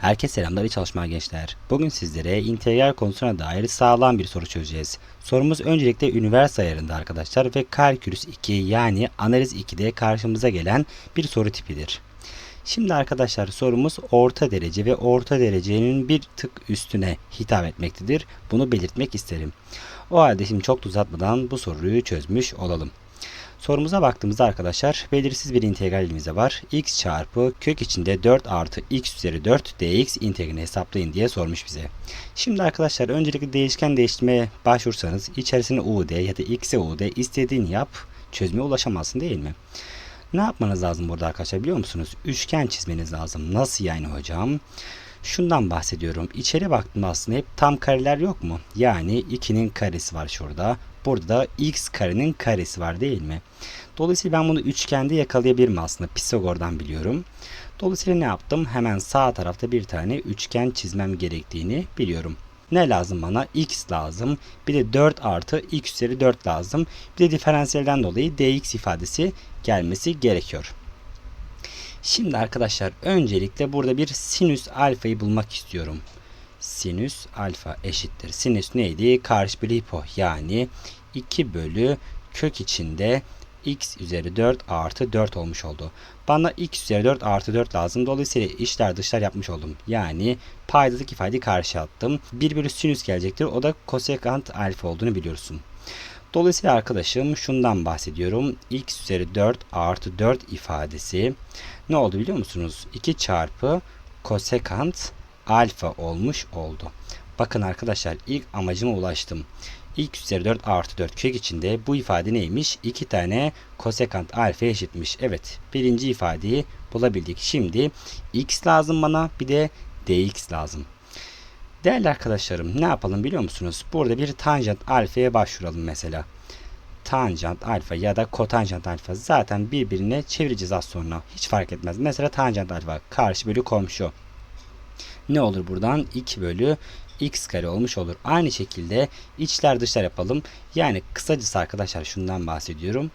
Herkese selamlar iyi çalışmalar gençler. Bugün sizlere integral konusuna dair sağlam bir soru çözeceğiz. Sorumuz öncelikle üniversite ayarında arkadaşlar ve kalkülüs 2 yani analiz 2'de karşımıza gelen bir soru tipidir. Şimdi arkadaşlar sorumuz orta derece ve orta derecenin bir tık üstüne hitap etmektedir. Bunu belirtmek isterim. O halde şimdi çok da uzatmadan bu soruyu çözmüş olalım. Sorumuza baktığımızda arkadaşlar belirsiz bir integralimize var. x çarpı kök içinde 4 artı x üzeri 4 dx integralini hesaplayın diye sormuş bize. Şimdi arkadaşlar öncelikle değişken değiştirmeye başvursanız içerisine u de ya da x'e u de istediğini yap çözüme ulaşamazsın değil mi? Ne yapmanız lazım burada arkadaşlar biliyor musunuz? Üçgen çizmeniz lazım. Nasıl yani hocam? Şundan bahsediyorum. İçeri baktığımda aslında hep tam kareler yok mu? Yani 2'nin karesi var şurada. Burada da x karenin karesi var değil mi? Dolayısıyla ben bunu üçgende yakalayabilirim aslında. Pisagor'dan biliyorum. Dolayısıyla ne yaptım? Hemen sağ tarafta bir tane üçgen çizmem gerektiğini biliyorum. Ne lazım bana? x lazım. Bir de 4 artı x üzeri 4 lazım. Bir de diferansiyelden dolayı dx ifadesi gelmesi gerekiyor. Şimdi arkadaşlar öncelikle burada bir sinüs alfayı bulmak istiyorum. Sinüs alfa eşittir. Sinüs neydi? Karşı bölü hipo yani 2 bölü kök içinde x üzeri 4 artı 4 olmuş oldu. Bana x üzeri 4 artı 4 lazım. Dolayısıyla işler dışlar yapmış oldum. Yani paydalık ifadeyi karşı attım. 1 bölü sinüs gelecektir. O da kosekant alfa olduğunu biliyorsun. Dolayısıyla arkadaşım şundan bahsediyorum. x üzeri 4 artı 4 ifadesi ne oldu biliyor musunuz? 2 çarpı kosekant alfa olmuş oldu. Bakın arkadaşlar ilk amacıma ulaştım. X üzeri 4 artı 4 kök içinde bu ifade neymiş? 2 tane kosekant alfa eşitmiş. Evet birinci ifadeyi bulabildik. Şimdi x lazım bana bir de dx lazım. Değerli arkadaşlarım ne yapalım biliyor musunuz? Burada bir tanjant alfaya başvuralım mesela. Tanjant alfa ya da kotanjant alfa zaten birbirine çevireceğiz az sonra. Hiç fark etmez. Mesela tanjant alfa karşı bölü komşu. Ne olur buradan? 2 bölü x kare olmuş olur. Aynı şekilde içler dışlar yapalım. Yani kısacası arkadaşlar şundan bahsediyorum.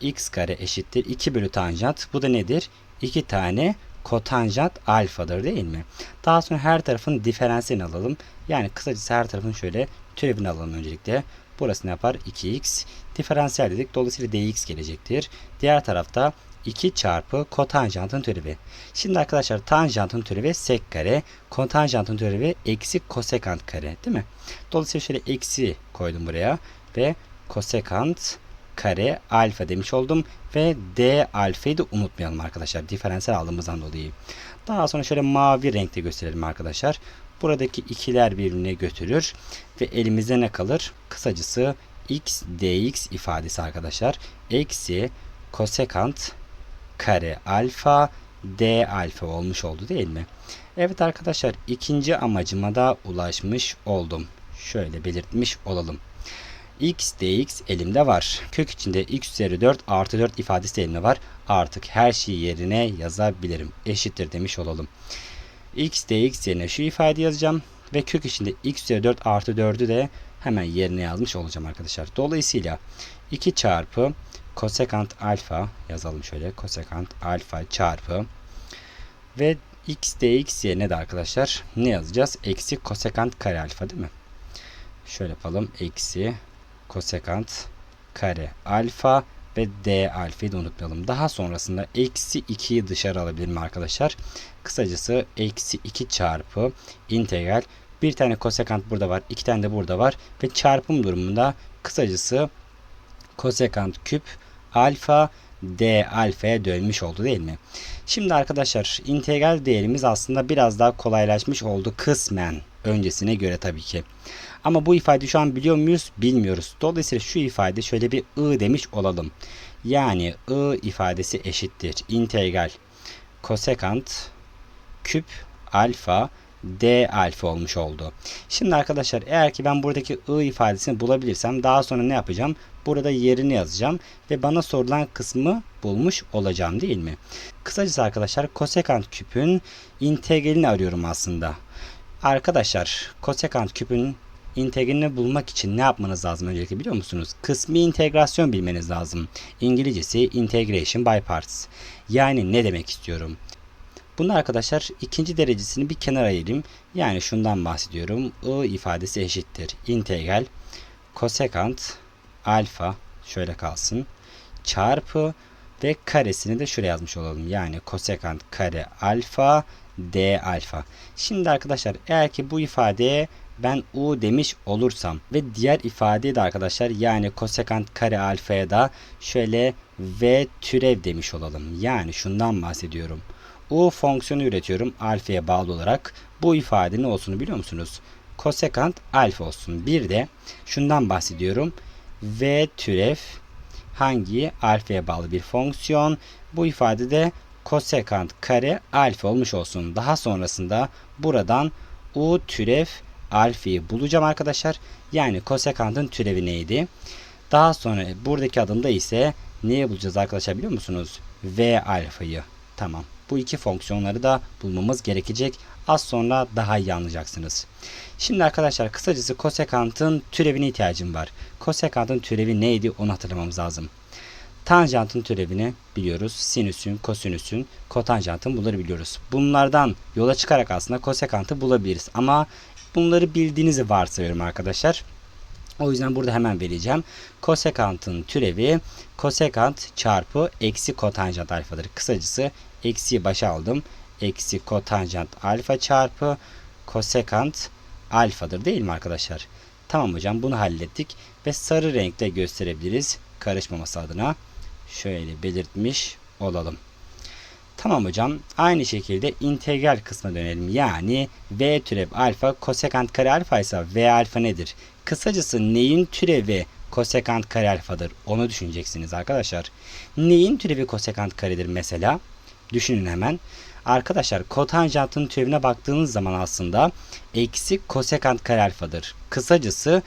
x kare eşittir 2 bölü tanjant. Bu da nedir? 2 tane kotanjant alfadır değil mi? Daha sonra her tarafın diferansiyelini alalım. Yani kısacası her tarafın şöyle türevini alalım öncelikle. Burası ne yapar? 2x. Diferansiyel dedik. Dolayısıyla dx gelecektir. Diğer tarafta 2 çarpı kotanjantın türevi. Şimdi arkadaşlar tanjantın türevi sek kare, kotanjantın türevi eksi kosekant kare değil mi? Dolayısıyla şöyle eksi koydum buraya ve kosekant kare alfa demiş oldum ve d alfayı da unutmayalım arkadaşlar diferansiyel aldığımızdan dolayı. Daha sonra şöyle mavi renkte gösterelim arkadaşlar. Buradaki ikiler birbirine götürür ve elimizde ne kalır? Kısacası x dx ifadesi arkadaşlar. Eksi kosekant kare alfa d alfa olmuş oldu değil mi? Evet arkadaşlar ikinci amacıma da ulaşmış oldum. Şöyle belirtmiş olalım. x dx elimde var. Kök içinde x üzeri 4 artı 4 ifadesi elimde var. Artık her şeyi yerine yazabilirim. Eşittir demiş olalım. x dx yerine şu ifade yazacağım. Ve kök içinde x üzeri 4 artı 4'ü de hemen yerine yazmış olacağım arkadaşlar. Dolayısıyla 2 çarpı kosekant alfa yazalım şöyle kosekant alfa çarpı ve x dx yerine de arkadaşlar ne yazacağız? Eksi kosekant kare alfa değil mi? Şöyle yapalım. Eksi kosekant kare alfa ve d alfayı da unutmayalım. Daha sonrasında eksi 2'yi dışarı alabilirim arkadaşlar. Kısacası eksi 2 çarpı integral bir tane kosekant burada var. iki tane de burada var. Ve çarpım durumunda kısacası kosekant küp alfa d alfaya dönmüş oldu değil mi? Şimdi arkadaşlar integral değerimiz aslında biraz daha kolaylaşmış oldu kısmen öncesine göre tabii ki. Ama bu ifadeyi şu an biliyor muyuz? Bilmiyoruz. Dolayısıyla şu ifade şöyle bir i demiş olalım. Yani i ifadesi eşittir. integral kosekant küp alfa d alfa olmuş oldu. Şimdi arkadaşlar eğer ki ben buradaki i ifadesini bulabilirsem daha sonra ne yapacağım? Burada yerini yazacağım ve bana sorulan kısmı bulmuş olacağım değil mi? Kısacası arkadaşlar kosekant küpün integralini arıyorum aslında. Arkadaşlar kosekant küpün integralini bulmak için ne yapmanız lazım öncelikle biliyor musunuz? Kısmi integrasyon bilmeniz lazım. İngilizcesi integration by parts. Yani ne demek istiyorum? Bunu arkadaşlar ikinci derecesini bir kenara ayırayım. Yani şundan bahsediyorum. I ifadesi eşittir. İntegral kosekant alfa şöyle kalsın. Çarpı ve karesini de şuraya yazmış olalım. Yani kosekant kare alfa d alfa. Şimdi arkadaşlar eğer ki bu ifadeye ben u demiş olursam ve diğer ifadeye de arkadaşlar yani kosekant kare alfaya da şöyle v türev demiş olalım. Yani şundan bahsediyorum. U fonksiyonu üretiyorum alfaya bağlı olarak. Bu ifade ne olsun biliyor musunuz? Kosekant alfa olsun. Bir de şundan bahsediyorum. v türev hangi alfaya bağlı bir fonksiyon. Bu ifadede kosekant kare alfa olmuş olsun. Daha sonrasında buradan u türev alfayı bulacağım arkadaşlar. Yani kosekantın türevi neydi? Daha sonra buradaki adımda ise neyi bulacağız arkadaşlar biliyor musunuz? V alfayı. Tamam. Bu iki fonksiyonları da bulmamız gerekecek. Az sonra daha iyi anlayacaksınız. Şimdi arkadaşlar kısacası kosekantın türevine ihtiyacım var. Kosekantın türevi neydi onu hatırlamamız lazım. Tanjantın türevini biliyoruz. Sinüsün, kosinüsün, kotanjantın bunları biliyoruz. Bunlardan yola çıkarak aslında kosekantı bulabiliriz. Ama bunları bildiğinizi varsayıyorum arkadaşlar. O yüzden burada hemen vereceğim. Kosekantın türevi kosekant çarpı eksi kotanjant alfadır. Kısacası eksiyi başa aldım. Eksi kotanjant alfa çarpı kosekant alfadır değil mi arkadaşlar? Tamam hocam bunu hallettik ve sarı renkte gösterebiliriz karışmaması adına. Şöyle belirtmiş olalım. Tamam hocam. Aynı şekilde integral kısmına dönelim. Yani v türev alfa kosekant kare alfa ise v alfa nedir? Kısacası neyin türevi kosekant kare alfadır? Onu düşüneceksiniz arkadaşlar. Neyin türevi kosekant karedir mesela? Düşünün hemen. Arkadaşlar kotanjantın türevine baktığınız zaman aslında eksi kosekant kare alfadır. Kısacası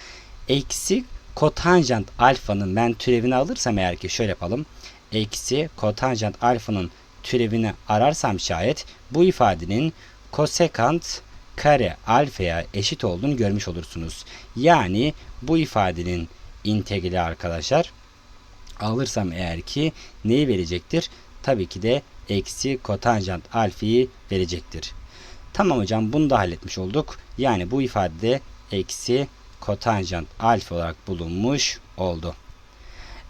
eksi kotanjant alfanın ben türevini alırsam eğer ki şöyle yapalım. Eksi kotanjant alfanın türevini ararsam şayet bu ifadenin kosekant kare alfaya eşit olduğunu görmüş olursunuz. Yani bu ifadenin integrali arkadaşlar alırsam eğer ki neyi verecektir? Tabii ki de eksi kotanjant alfayı verecektir. Tamam hocam bunu da halletmiş olduk. Yani bu ifadede eksi kotanjant alfa olarak bulunmuş oldu.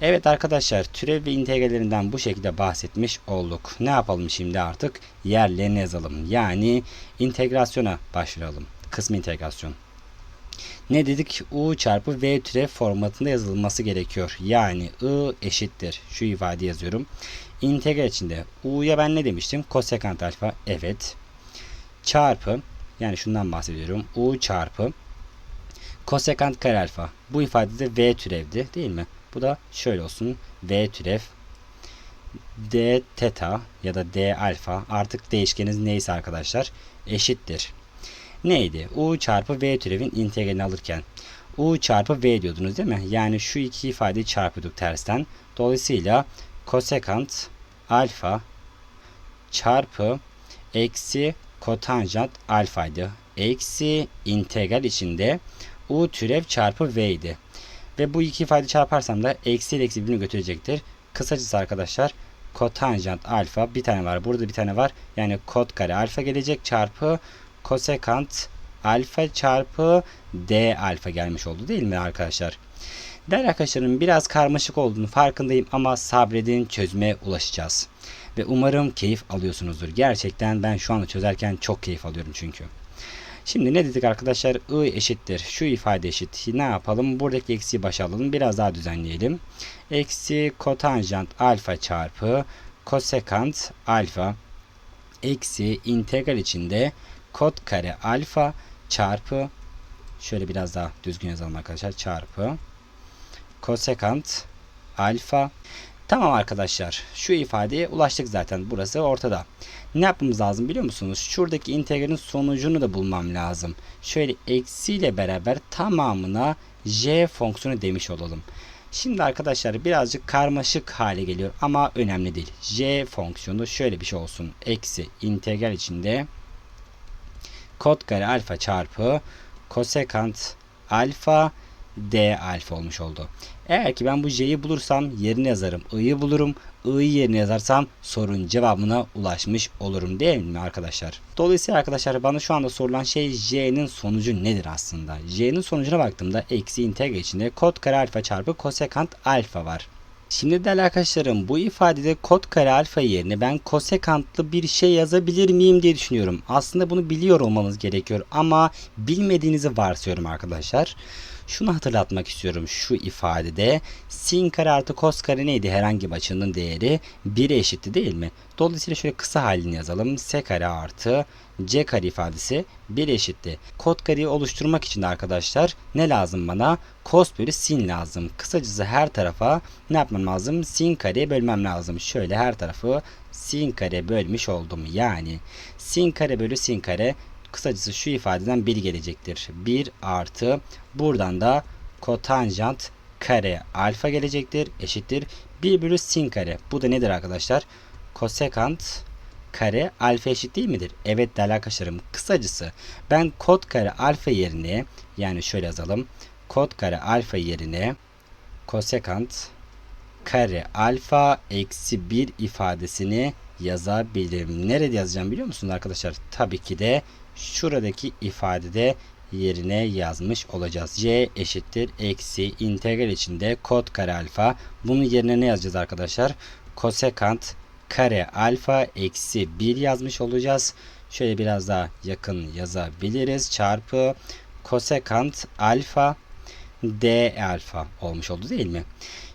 Evet arkadaşlar türev ve integrallerinden bu şekilde bahsetmiş olduk. Ne yapalım şimdi artık? Yerlerine yazalım. Yani integrasyona başlayalım. Kısmı integrasyon. Ne dedik? U çarpı V türev formatında yazılması gerekiyor. Yani I eşittir. Şu ifade yazıyorum. İntegral içinde U'ya ben ne demiştim? Kosekant alfa. Evet. Çarpı yani şundan bahsediyorum. U çarpı kosekant kare alfa. Bu ifadede V türevdi değil mi? Bu da şöyle olsun. V türev d teta ya da d alfa artık değişkeniniz neyse arkadaşlar eşittir. Neydi? U çarpı V türevin integralini alırken U çarpı V diyordunuz değil mi? Yani şu iki ifadeyi çarpıyorduk tersten. Dolayısıyla kosekant alfa çarpı eksi kotanjant alfaydı. Eksi integral içinde U türev çarpı V idi. Ve bu iki ifade çarparsam da eksi ile eksi birbirini götürecektir. Kısacası arkadaşlar kotanjant alfa bir tane var. Burada bir tane var. Yani kot kare alfa gelecek çarpı kosekant alfa çarpı d alfa gelmiş oldu değil mi arkadaşlar? Değerli arkadaşlarım biraz karmaşık olduğunu farkındayım ama sabredin çözüme ulaşacağız. Ve umarım keyif alıyorsunuzdur. Gerçekten ben şu anda çözerken çok keyif alıyorum çünkü. Şimdi ne dedik arkadaşlar? I eşittir. Şu ifade eşit. Ne yapalım? Buradaki eksiği başa alalım. Biraz daha düzenleyelim. Eksi kotanjant alfa çarpı kosekant alfa eksi integral içinde kot kare alfa çarpı şöyle biraz daha düzgün yazalım arkadaşlar. Çarpı kosekant alfa Tamam arkadaşlar şu ifadeye ulaştık zaten burası ortada. Ne yapmamız lazım biliyor musunuz? Şuradaki integralin sonucunu da bulmam lazım. Şöyle eksiyle beraber tamamına j fonksiyonu demiş olalım. Şimdi arkadaşlar birazcık karmaşık hale geliyor ama önemli değil. j fonksiyonu şöyle bir şey olsun. Eksi integral içinde kot kare alfa çarpı kosekant alfa D alfa olmuş oldu. Eğer ki ben bu J'yi bulursam yerine yazarım. I'yi bulurum. I'yi yerine yazarsam sorun cevabına ulaşmış olurum değil mi arkadaşlar? Dolayısıyla arkadaşlar bana şu anda sorulan şey J'nin sonucu nedir aslında? J'nin sonucuna baktığımda eksi integral içinde kod kare alfa çarpı kosekant alfa var. Şimdi değerli arkadaşlarım bu ifadede kod kare alfa yerine ben kosekantlı bir şey yazabilir miyim diye düşünüyorum. Aslında bunu biliyor olmanız gerekiyor ama bilmediğinizi varsayıyorum arkadaşlar. Şunu hatırlatmak istiyorum şu ifadede sin kare artı kos kare neydi herhangi bir açının değeri 1'e eşitti değil mi? Dolayısıyla şöyle kısa halini yazalım. S kare artı C kare ifadesi 1 eşitti. Kod kareyi oluşturmak için de arkadaşlar ne lazım bana? Kos bölü sin lazım. Kısacası her tarafa ne yapmam lazım? Sin kareye bölmem lazım. Şöyle her tarafı sin kare bölmüş oldum. Yani sin kare bölü sin kare kısacası şu ifadeden 1 gelecektir. 1 artı buradan da kotanjant kare alfa gelecektir. Eşittir 1 bölü sin kare. Bu da nedir arkadaşlar? Kosekant kare alfa eşit değil midir? Evet değerli arkadaşlarım. Kısacası ben kod kare alfa yerine yani şöyle yazalım. Kod kare alfa yerine kosekant kare alfa eksi 1 ifadesini yazabilirim. Nerede yazacağım biliyor musunuz arkadaşlar? Tabii ki de şuradaki ifadede yerine yazmış olacağız. C eşittir eksi integral içinde kod kare alfa. Bunun yerine ne yazacağız arkadaşlar? Kosekant kare alfa eksi 1 yazmış olacağız. Şöyle biraz daha yakın yazabiliriz. Çarpı kosekant alfa d alfa olmuş oldu değil mi?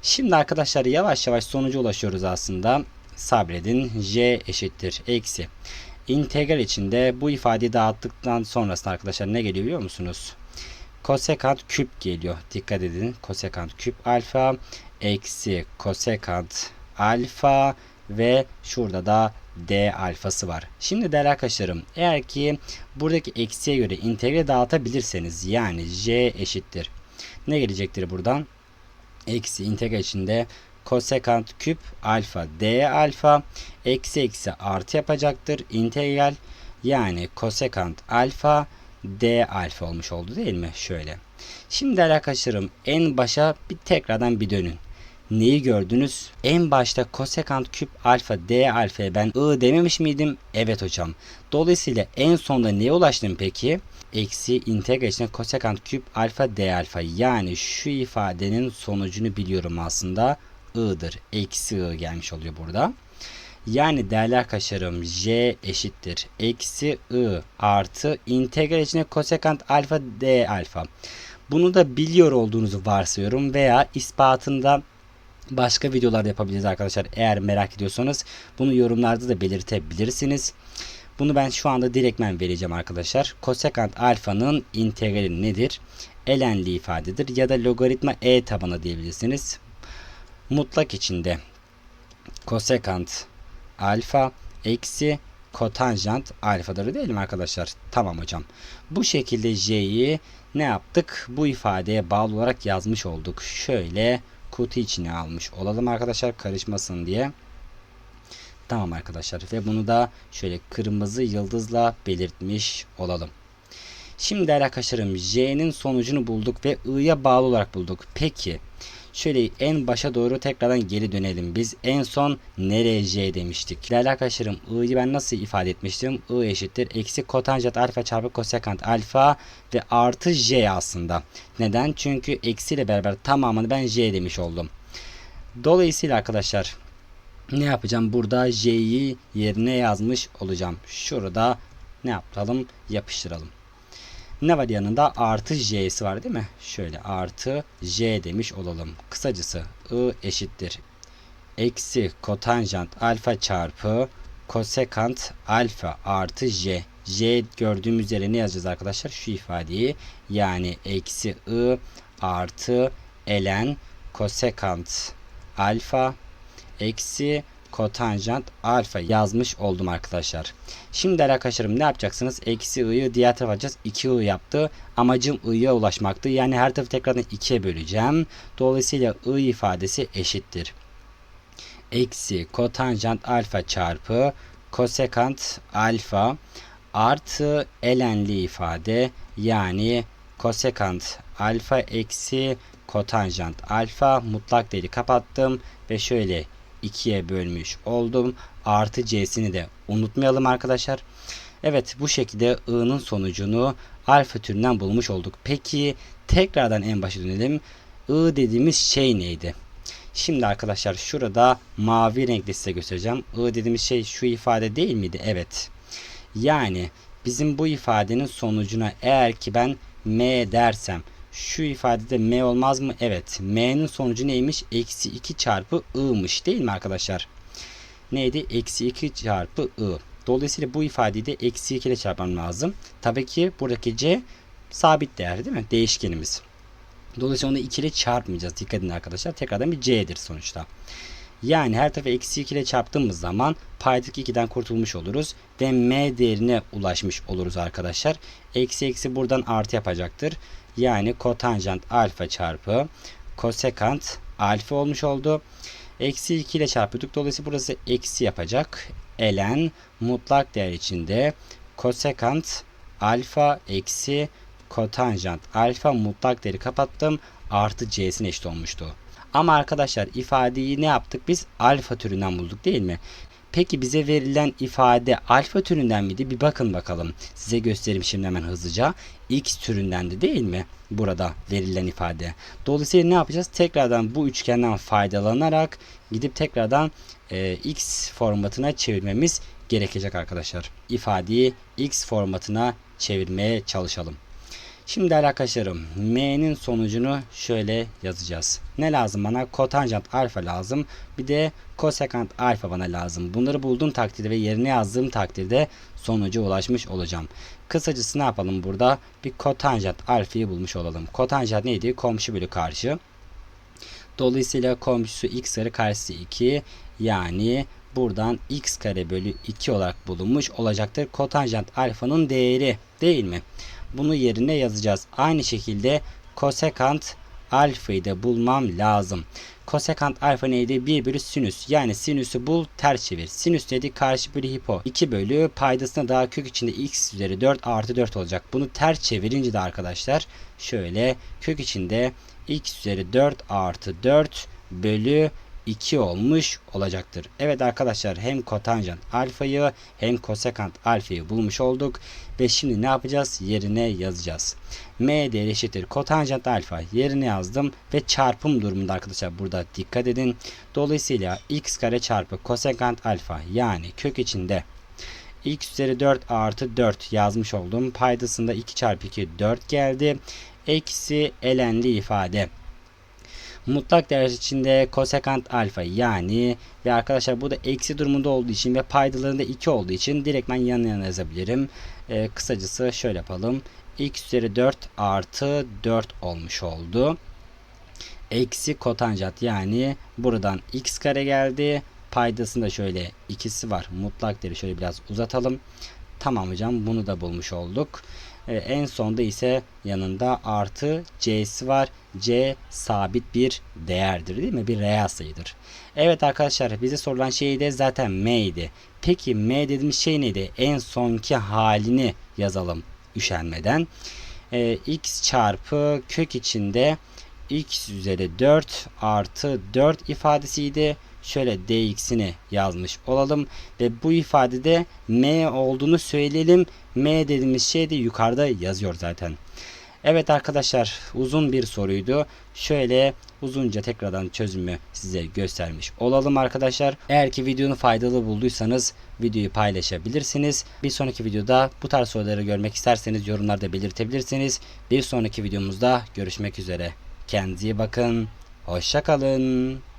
Şimdi arkadaşlar yavaş yavaş sonuca ulaşıyoruz aslında. Sabredin. J eşittir eksi. İntegral içinde bu ifadeyi dağıttıktan sonrasında arkadaşlar ne geliyor biliyor musunuz? Kosekant küp geliyor. Dikkat edin. Kosekant küp alfa eksi kosekant alfa ve şurada da d alfası var. Şimdi değerli arkadaşlarım eğer ki buradaki eksiye göre integre dağıtabilirseniz yani j eşittir. Ne gelecektir buradan? Eksi integral içinde kosekant küp alfa d alfa eksi eksi artı yapacaktır. İntegral yani kosekant alfa d alfa olmuş oldu değil mi? Şöyle. Şimdi arkadaşlarım en başa bir tekrardan bir dönün. Neyi gördünüz? En başta kosekant küp alfa d alfaya ben i dememiş miydim? Evet hocam. Dolayısıyla en sonda neye ulaştım peki? Eksi integral içinde kosekant küp alfa d alfa. Yani şu ifadenin sonucunu biliyorum aslında. İ'dır. Eksi i gelmiş oluyor burada. Yani değerli arkadaşlarım j eşittir. Eksi i artı integral içinde kosekant alfa d alfa. Bunu da biliyor olduğunuzu varsayıyorum veya ispatında başka videolar yapabiliriz arkadaşlar. Eğer merak ediyorsanız bunu yorumlarda da belirtebilirsiniz. Bunu ben şu anda direktmen vereceğim arkadaşlar. Kosekant alfanın integrali nedir? Elenli ifadedir ya da logaritma e tabanı diyebilirsiniz. Mutlak içinde kosekant alfa eksi kotanjant alfadır değil mi arkadaşlar? Tamam hocam. Bu şekilde j'yi ne yaptık? Bu ifadeye bağlı olarak yazmış olduk. Şöyle kutu içine almış olalım arkadaşlar karışmasın diye. Tamam arkadaşlar ve bunu da şöyle kırmızı yıldızla belirtmiş olalım. Şimdi arkadaşlarım J'nin sonucunu bulduk ve I'ya bağlı olarak bulduk. Peki şöyle en başa doğru tekrardan geri dönelim. Biz en son nereye J demiştik? Değerli arkadaşlarım I'yi ben nasıl ifade etmiştim? I eşittir. Eksi kotanjant alfa çarpı kosekant alfa ve artı J aslında. Neden? Çünkü eksiyle beraber tamamını ben J demiş oldum. Dolayısıyla arkadaşlar ne yapacağım? Burada J'yi yerine yazmış olacağım. Şurada ne yapalım? Yapıştıralım. Ne var yanında? Artı j'si var değil mi? Şöyle artı j demiş olalım. Kısacası i eşittir. Eksi kotanjant alfa çarpı kosekant alfa artı j. j gördüğümüz yere ne yazacağız arkadaşlar? Şu ifadeyi yani eksi i artı ln kosekant alfa eksi kotanjant alfa yazmış oldum arkadaşlar. Şimdi arkadaşlarım ne yapacaksınız? Eksi i'yi diğer tarafa alacağız. 2 i yaptı. Amacım i'ye ulaşmaktı. Yani her tarafı tekrardan 2'ye böleceğim. Dolayısıyla i ifadesi eşittir. Eksi kotanjant alfa çarpı kosekant alfa artı elenli ifade yani kosekant alfa eksi kotanjant alfa mutlak değeri kapattım ve şöyle 2'ye bölmüş oldum. Artı c'sini de unutmayalım arkadaşlar. Evet bu şekilde i'nın sonucunu alfa türünden bulmuş olduk. Peki tekrardan en başa dönelim. I dediğimiz şey neydi? Şimdi arkadaşlar şurada mavi renkli size göstereceğim. I dediğimiz şey şu ifade değil miydi? Evet. Yani bizim bu ifadenin sonucuna eğer ki ben m dersem şu ifadede m olmaz mı? Evet. m'nin sonucu neymiş? Eksi 2 çarpı i'mış değil mi arkadaşlar? Neydi? Eksi 2 çarpı i. Dolayısıyla bu ifadeyi de eksi 2 ile çarpmam lazım. Tabii ki buradaki c sabit değer değil mi? Değişkenimiz. Dolayısıyla onu 2 ile çarpmayacağız. Dikkat edin arkadaşlar. Tekrardan bir c'dir sonuçta. Yani her tarafı eksi 2 ile çarptığımız zaman paydaki 2'den kurtulmuş oluruz. Ve m değerine ulaşmış oluruz arkadaşlar. Eksi eksi buradan artı yapacaktır. Yani kotanjant alfa çarpı kosekant alfa olmuş oldu. Eksi 2 ile çarpıyorduk. Dolayısıyla burası eksi yapacak. Elen mutlak değer içinde kosekant alfa eksi kotanjant alfa mutlak değeri kapattım. Artı c'sine eşit olmuştu. Ama arkadaşlar ifadeyi ne yaptık? Biz alfa türünden bulduk değil mi? Peki bize verilen ifade alfa türünden miydi? Bir bakın bakalım. Size göstereyim şimdi hemen hızlıca. X türünden de değil mi? Burada verilen ifade. Dolayısıyla ne yapacağız? Tekrardan bu üçgenden faydalanarak gidip tekrardan e, X formatına çevirmemiz gerekecek arkadaşlar. İfadeyi X formatına çevirmeye çalışalım. Şimdi arkadaşlarım m'nin sonucunu şöyle yazacağız. Ne lazım bana? Kotanjant alfa lazım. Bir de kosekant alfa bana lazım. Bunları bulduğum takdirde ve yerine yazdığım takdirde sonuca ulaşmış olacağım. Kısacası ne yapalım burada? Bir kotanjant alfayı bulmuş olalım. Kotanjant neydi? Komşu bölü karşı. Dolayısıyla komşusu x kare karşısı 2. Yani buradan x kare bölü 2 olarak bulunmuş olacaktır. Kotanjant alfanın değeri değil mi? Bunu yerine yazacağız. Aynı şekilde kosekant alfayı da bulmam lazım. Kosekant alfa neydi? 1 bölü sinüs. Yani sinüsü bul ters çevir. Sinüs neydi? Karşı bölü hipo. 2 bölü paydasına daha kök içinde x üzeri 4 artı 4 olacak. Bunu ters çevirince de arkadaşlar şöyle kök içinde x üzeri 4 artı 4 bölü 2 olmuş olacaktır. Evet arkadaşlar hem kotanjant alfayı hem kosekant alfayı bulmuş olduk. Ve şimdi ne yapacağız? Yerine yazacağız. M değeri eşittir kotanjant alfa yerine yazdım. Ve çarpım durumunda arkadaşlar burada dikkat edin. Dolayısıyla x kare çarpı kosekant alfa yani kök içinde x üzeri 4 artı 4 yazmış oldum. Paydasında 2 çarpı 2 4 geldi. Eksi elenli ifade mutlak değer içinde kosekant alfa yani ve arkadaşlar bu da eksi durumunda olduğu için ve paydalarında 2 olduğu için direkt ben yan yana yazabilirim. Ee, kısacası şöyle yapalım. x üzeri 4 artı 4 olmuş oldu. Eksi kotanjant yani buradan x kare geldi. Paydasında şöyle ikisi var. Mutlak değeri şöyle biraz uzatalım. Tamam hocam bunu da bulmuş olduk. Ee, en sonda ise yanında artı c'si var. c sabit bir değerdir değil mi? Bir reel sayıdır. Evet arkadaşlar bize sorulan şey de zaten m idi. Peki m dediğimiz şey neydi? En sonki halini yazalım üşenmeden. Ee, x çarpı kök içinde x üzeri 4 artı 4 ifadesiydi şöyle dx'ini yazmış olalım ve bu ifadede m olduğunu söyleyelim. m dediğimiz şey de yukarıda yazıyor zaten. Evet arkadaşlar uzun bir soruydu. Şöyle uzunca tekrardan çözümü size göstermiş olalım arkadaşlar. Eğer ki videonu faydalı bulduysanız videoyu paylaşabilirsiniz. Bir sonraki videoda bu tarz soruları görmek isterseniz yorumlarda belirtebilirsiniz. Bir sonraki videomuzda görüşmek üzere. Kendinize iyi bakın. Hoşçakalın.